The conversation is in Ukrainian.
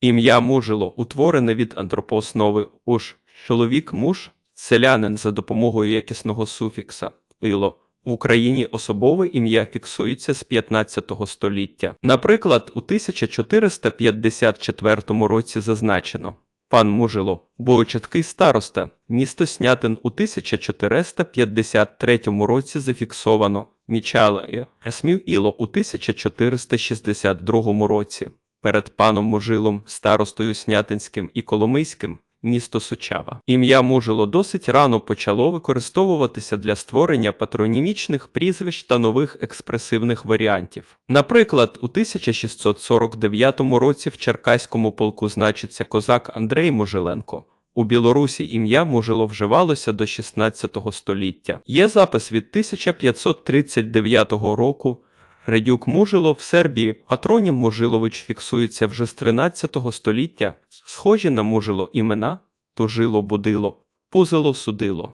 Ім'я Мужило утворене від антропооснови уж, чоловік муж, селянин за допомогою якісного суфікса. «ило». В Україні особове ім'я фіксується з 15 століття. Наприклад, у 1454 році зазначено. Пан Мужило, Бойчаткий староста, місто Снятин у 1453 році зафіксовано. Мічалає, Есмів Іло у 1462 році. Перед паном Мужилом, старостою Снятинським і Коломийським, місто Сучава. Ім'я Мужило досить рано почало використовуватися для створення патронімічних прізвищ та нових експресивних варіантів. Наприклад, у 1649 році в Черкаському полку значиться козак Андрей Мужиленко. У Білорусі ім'я Мужило вживалося до 16 століття. Є запис від 1539 року. Редюк Мужило в Сербії, патронім Мужилович фіксується вже з 13 століття, схожі на Мужило імена Тужило Будило, Пузило Судило.